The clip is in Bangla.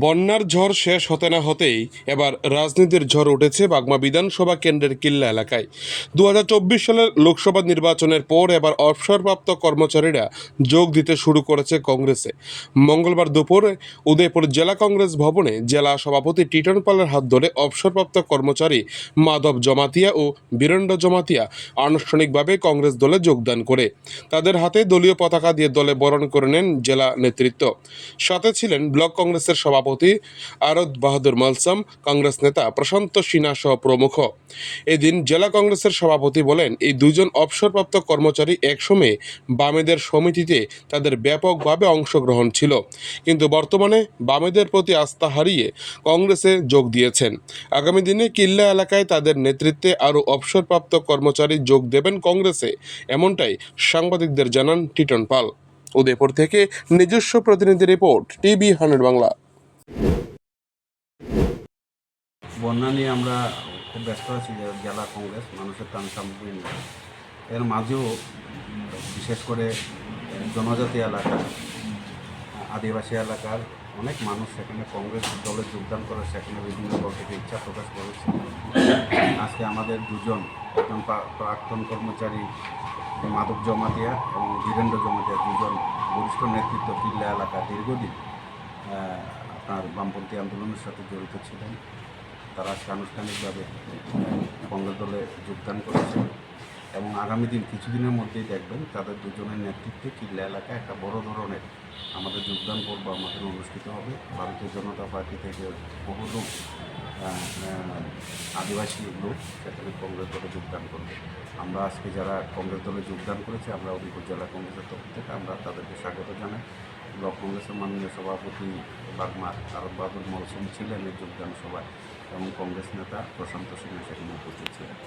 বন্যার ঝড় শেষ হতে না হতেই এবার রাজনীতির ঝড় উঠেছে বাগমা বিধানসভা কেন্দ্রের কিল্লা এলাকায়। দু হাজার চব্বিশ সালের লোকসভা নির্বাচনের পর এবার অবসরপ্রাপ্ত কর্মচারীরা যোগ দিতে শুরু করেছে কংগ্রেসে। মঙ্গলবার দুপুরে উদয়পুর জেলা কংগ্রেস ভবনে জেলা সভাপতি টিটন পালের হাত ধরে অবসরপ্রাপ্ত কর্মচারী মাধব জমাতিয়া ও বীরেন্দ্র জমাতিয়া আনুষ্ঠানিকভাবে কংগ্রেস দলে যোগদান করে। তাদের হাতে দলীয় পতাকা দিয়ে দলে বরণ করে নেন জেলা নেতৃত্ব। সাথে ছিলেন ব্লক কংগ্রেসের সভাপতি আরদ বাহাদুর মালসাম, কংগ্রেস নেতা প্রশান্ত সিনহা সহ প্রমুখ। এদিন জেলা কংগ্রেসের সভাপতি বলেন, এই দুজন অবসরপ্রাপ্ত কর্মচারী একসময়ে বামেদের সমিতিতে তাদের ব্যাপকভাবে অংশগ্রহণ ছিল। কিন্তু বর্তমানে বামেদের প্রতি আস্থা হারিয়ে কংগ্রেসে যোগ দিয়েছেন। আগামী দিনে কিল্লা এলাকায় তাদের নেতৃত্বে আরও অবসরপ্রাপ্ত কর্মচারী যোগ দেবেন কংগ্রেসে, এমনটাই সাংবাদিকদের জানান টিটন পাল। উদয়পুর থেকে নিজস্ব প্রতিনিধি রিপোর্ট, টিভি হান্ড্রেড বাংলা। বন্যা নিয়ে আমরা খুব ব্যস্ত আছি জেলা কংগ্রেস, মানুষের ত্রাণ সামগ্রী নিয়ে। এর মাঝেও বিশেষ করে জনজাতি এলাকা, আদিবাসী এলাকার অনেক মানুষ সেখানে কংগ্রেস দলে যোগদান করে সেখানে বিভিন্ন দল থেকে ইচ্ছা প্রকাশ করেছে। আজকে আমাদের দুজন, একজন প্রাক্তন কর্মচারী মাধব জমাতিয়া এবং বীরেন্দ্র জমাতিয়া, দুজন বরিষ্ঠ নেতৃত্ব কিল্লা এলাকা দীর্ঘদিন আপনার বামপন্থী আন্দোলনের সাথে জড়িত ছিলেন। তারা আনুষ্ঠানিকভাবে কংগ্রেস দলে যোগদান করেছে এবং আগামী দিন কিছুদিনের মধ্যেই দেখবেন তাদের দুজনের নেতৃত্বে কিল্লা এলাকায় একটা বড় ধরনের আমাদের যোগদান পর্ব আমাদের অনুষ্ঠিত হবে। ভারতীয় জনতা পার্টি থেকে বহু লোক আদিবাসী লোক সেখানে কংগ্রেস দলে যোগদান করবে। আমরা আজকে যারা কংগ্রেস দলে যোগদান করেছি, আমরা উদয়পুর জেলা কংগ্রেসের তরফ থেকে আমরা তাদেরকে স্বাগত জানাই। ব্লক কংগ্রেসের মাননীয় সভাপতি বাগমা আরব বাবুর মৌসুম ছিলেন এই যোগদান সভায় এবং কংগ্রেস নেতা প্রশান্ত সিংহ সেখানে উপস্থিত ছিলেন।